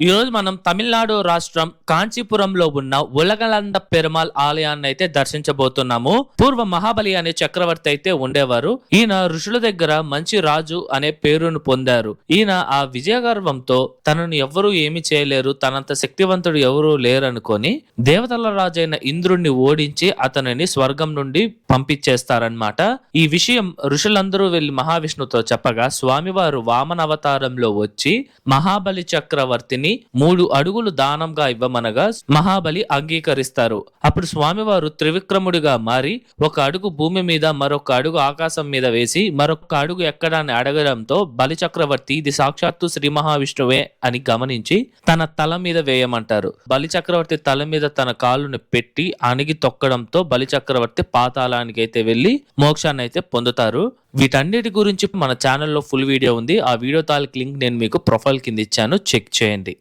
ఈ రోజు మనం తమిళనాడు రాష్ట్రం కాంచీపురంలో ఉన్న ఉలగలంద పెరుమాల్ ఆలయాన్ని అయితే దర్శించబోతున్నాము. పూర్వ మహాబలి అనే చక్రవర్తి అయితే ఉండేవారు. ఈయన ఋషుల దగ్గర మంచి రాజు అనే పేరును పొందారు. ఈయన ఆ విజయగర్వంతో తనను ఎవరూ ఏమి చేయలేరు తనంత శక్తివంతుడు ఎవరూ లేరనుకొని దేవతల రాజైన ఇంద్రుణ్ణి ఓడించి అతనిని స్వర్గం నుండి పంపించేస్తారన్నమాట. ఈ విషయం ఋషులందరూ వెళ్ళి మహావిష్ణుతో చెప్పగా స్వామివారు వామన అవతారంలో వచ్చి మహాబలి చక్రవర్తిని మూడు అడుగులు దానంగా ఇవ్వమనగా మహాబలి అంగీకరిస్తారు. అప్పుడు స్వామివారు త్రివిక్రముడిగా మారి ఒక అడుగు భూమి మీద మరొక అడుగు ఆకాశం మీద వేసి మరొక అడుగు ఎక్కడాన్ని అడగడంతో బలి చక్రవర్తి ఇది సాక్షాత్తు శ్రీ మహావిష్ణువే అని గమనించి తన తల మీద వేయమంటారు. బలి చక్రవర్తి తల మీద తన కాలును పెట్టి అణిగి తొక్కడంతో బలి చక్రవర్తి పాతాళానికి అయితే వెళ్ళి మోక్షాన్ని అయితే పొందుతారు. వీటన్నిటి గురించి మన ఛానల్లో ఫుల్ వీడియో ఉంది. ఆ వీడియో తాలూకు లింక్ నేను మీకు ప్రొఫైల్ కింద ఇచ్చాను. చెక్ చేయండి.